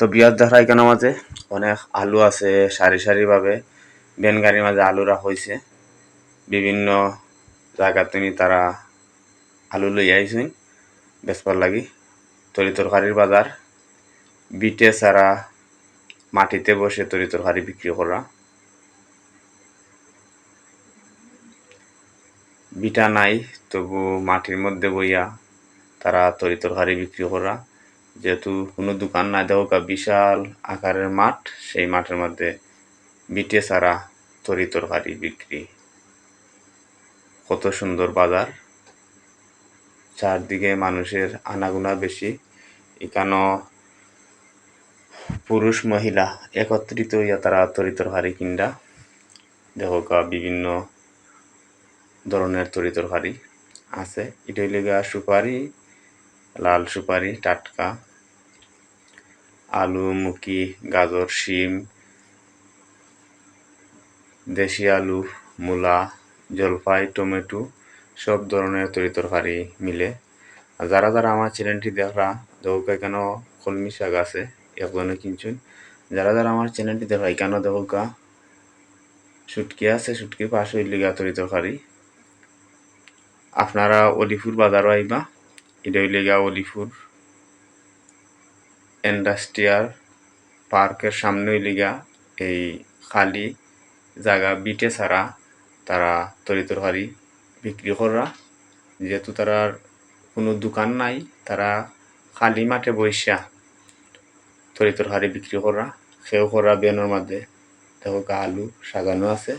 তো বিয়ার দেখার এখানে মাঝে অনেক আলু আছে সারি সারি ভাবে বেন গাড়ির মাঝে আলু রাখা হয়েছে বিভিন্ন জায়গা তিনি তারা আলু লই আইছেন বেচবার লাগি। তরি তরকারির বাজার। বিটে ছাড়া মাটিতে বসে তরি তরকারি বিক্রি করা। বিটা নাই, তবু মাটির মধ্যে বইয়া তারা তরি তরকারি বিক্রি করা। যেহেতু কোনো দোকান না দেওয়া বিশাল আকারের মাঠ, সেই মাঠের মধ্যে বিটে ছাড়া তরি তরকারি বিক্রি। কত সুন্দর বাজার। চারদিকে মানুষের আনাগোনা বেশি। এখানেও পুরুষ মহিলা একত্রিত হইয়া তারা তরি তরকারি কিনডা দেখো বিভিন্ন ধরনের তরি তরকারি আছে। এটা হইলে গা সুপারি লাল সুপারি, টাটকা, আলু মুখি গাজর, শিম, দেশি আলু, মূলা জলপাই টমেটো, সব ধরনের তরি তরকারি মিলে। আর যারা যারা আমার চ্যানেলটি দেখা, দেখো এখানেও কলমি শাক আছে, একজনে কিনছেন। যারা যারা আমার চ্যানেলটি দেখা এখানেও দেখো শুটকি আছে শুটকির পাশে হইলে গা তরি তরকারি। আপনারা অলিপুর বাজারও আইবা এটা হইলে গা অলিপুর, ইন্ডাস্ট্রিয়াল পার্কের সামনে হইলে এই খালি জায়গা বিটে ছাড়া তারা তরি তরকারি বিক্রি করা যেহেতু তারা কোনো দোকান নাই, তারা খালি মাঠে বৈশা তরি তরকারি বিক্রি করা সেও করা বেনের মধ্যে। দেখো আলু সাজানো আছে।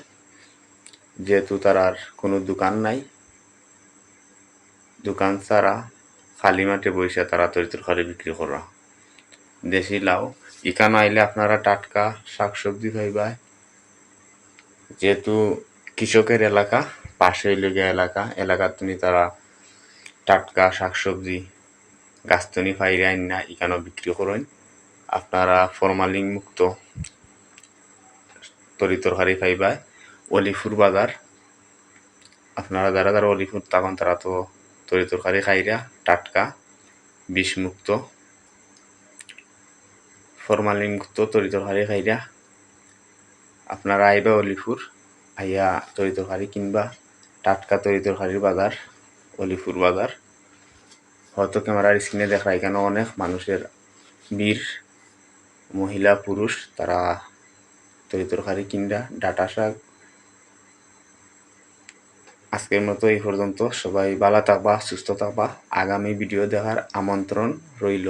যেহেতু তার কোনো দোকান নাই, দোকান ছাড়া খালি মাঠে বৈশা তারা তরি তরকারি বিক্রি করা। দেশি লাউ, এখানে আইলে আপনারা টাটকা শাকসবজি পাইবা যেহেতু কৃষকের এলাকা, পাশে লেগে এলাকা, এলাকার তুমি তারা টাটকা শাকসবজি গাছতনি ফাইরে আইন না, এখানেও বিক্রি করেন। আপনারা ফরমালিন মুক্ত তরি তরকারি পাইবা অলিফুর বাজার, আপনারা যারা যারা অলিফুর তখন তারা তো তরি তরকারি খাইরা, টাটকা, বিষমুক্ত ফরমালিন মুক্ত তরি তরকারি খাইরা, আপনারা আইবা অলিপুর, আইয়া তরি তরকারি কিনবা, টাটকা তরি তরকারির বাজার, অলিপুর বাজার। হয়তো ক্যামেরার স্ক্রিনে দেখা এখানে অনেক মানুষের বীর, মহিলা, পুরুষ, তারা তরি তরকারি কিনবা ডাটা শাক আজকের মতো এই পর্যন্ত। সবাই ভালো থাকবা সুস্থ থাকবা। আগামী ভিডিও দেখার আমন্ত্রণ রইল।